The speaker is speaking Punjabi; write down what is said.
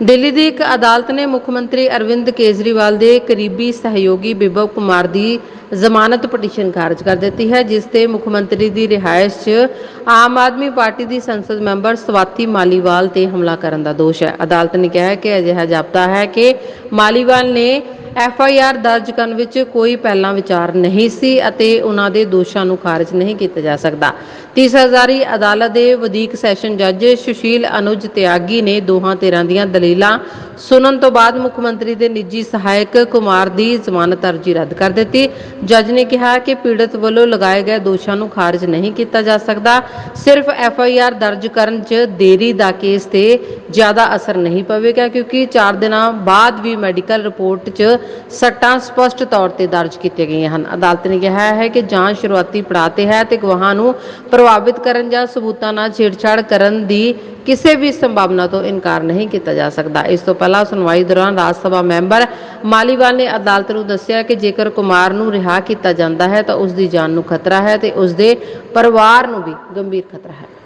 ਦਿੱਲੀ ਦੀ ਇੱਕ ਅਦਾਲਤ ਨੇ ਮੁੱਖ ਮੰਤਰੀ ਅਰਵਿੰਦ ਕੇਜਰੀਵਾਲ ਦੇ ਕਰੀਬੀ ਸਹਿਯੋਗੀ ਬਿਬਵ ਕੁਮਾਰ ਦੀ ਜ਼ਮਾਨਤ ਪਟੀਸ਼ਨ ਖਾਰਜ ਕਰ ਦਿੱਤੀ ਹੈ, ਜਿਸ ਤੇ ਮੁੱਖ ਮੰਤਰੀ ਦੀ ਰਿਹਾਇਸ਼ 'ਚ ਆਮ ਆਦਮੀ ਪਾਰਟੀ ਦੀ ਸੰਸਦ ਮੈਂਬਰ ਸਵਾਤੀ ਮਾਲੀਵਾਲ ਤੇ ਹਮਲਾ ਕਰਨ ਦਾ ਦੋਸ਼ ਹੈ। ਅਦਾਲਤ ਨੇ ਕਿਹਾ ਹੈ ਕਿ ਅਜਿਹਾ ਜਾਪਦਾ ਹੈ ਕਿ ਮਾਲੀਵਾਲ ਨੇ ਐਫ ਆਈ ਆਰ ਦਰਜ ਕਰਨ ਵਿੱਚ ਕੋਈ ਪਹਿਲਾਂ ਵਿਚਾਰ ਨਹੀਂ ਸੀ ਅਤੇ ਉਹਨਾਂ ਦੇ ਦੋਸ਼ਾਂ ਨੂੰ ਖਾਰਜ ਨਹੀਂ ਕੀਤਾ ਜਾ ਸਕਦਾ। ਤੀਸ ਹਜ਼ਾਰੀ ਅਦਾਲਤ ਦੇ ਵਧੀਕ ਸੈਸ਼ਨ ਜੱਜ ਸੁਸ਼ੀਲ ਅਨੁਜ ਤਿਆਗੀ ਨੇ ਦੋਹਾਂ ਧਿਰਾਂ ਦੀਆਂ ਦਲੀਲਾਂ ਸੁਣਨ ਤੋਂ ਬਾਅਦ ਮੁੱਖ ਮੰਤਰੀ ਦੇ ਨਿੱਜੀ ਸਹਾਇਕ ਕੁਮਾਰ ਦੀ ਜ਼ਮਾਨਤ ਅਰਜ਼ੀ ਰੱਦ ਕਰ ਦਿੱਤੀ। ਜੱਜ ਨੇ ਕਿਹਾ ਕਿ ਪੀੜਤ ਵੱਲੋਂ ਲਗਾਏ ਗਏ ਦੋਸ਼ਾਂ ਨੂੰ ਖਾਰਜ ਨਹੀਂ ਕੀਤਾ ਜਾ ਸਕਦਾ। ਸਿਰਫ ਐਫ ਆਈ ਆਰ ਦਰਜ ਕਰਨ 'ਚ ਦੇਰੀ ਦਾ ਕੇਸ ਤੇ ਜ਼ਿਆਦਾ ਅਸਰ ਨਹੀਂ ਪਵੇਗਾ ਕਿਉਂਕਿ 4 ਦਿਨਾਂ ਬਾਅਦ ਵੀ ਮੈਡੀਕਲ ਰਿਪੋਰਟ 'ਚ ਸੱਟਾਂ ਸਪਸ਼ਟ ਤੌਰ ਤੇ ਦਰਜ ਕੀਤੀਆਂ ਗਈਆਂ ਹਨ। ਅਦਾਲਤ ਨੇ ਕਿਹਾ ਹੈ ਕਿ ਜਾਂਚ ਸ਼ੁਰੂਆਤੀ ਪੜਾਅ ਤੇ ਹੈ ਤੇ ਗਵਾਹਾਂ ਨੂੰ ਪ੍ਰਭਾਵਿਤ ਕਰਨ ਜਾਂ ਸਬੂਤਾਂ ਨਾਲ ਛੇੜਛਾੜ ਕਰਨ ਦੀ ਕਿਸੇ ਵੀ ਸੰਭਾਵਨਾ ਤੋਂ ਇਨਕਾਰ ਨਹੀਂ ਕੀਤਾ ਜਾ ਸਕਦਾ। ਇਸ ਤੋਂ ਪਹਿਲਾਂ ਸੁਣਵਾਈ ਦੌਰਾਨ ਰਾਜ ਸਭਾ ਮੈਂਬਰ ਮਾਲੀਵਾਲ ਨੇ ਅਦਾਲਤ ਨੂੰ ਦੱਸਿਆ ਕਿ ਜੇਕਰ ਕੁਮਾਰ ਨੂੰ ਰਿਹਾ ਕੀਤਾ ਜਾਂਦਾ ਹੈ ਤਾਂ ਉਸ ਦੀ ਜਾਨ ਨੂੰ ਖਤਰਾ ਹੈ ਤੇ ਉਸ ਦੇ ਪਰਿਵਾਰ ਨੂੰ ਵੀ ਗੰਭੀਰ ਖਤਰਾ ਹੈ।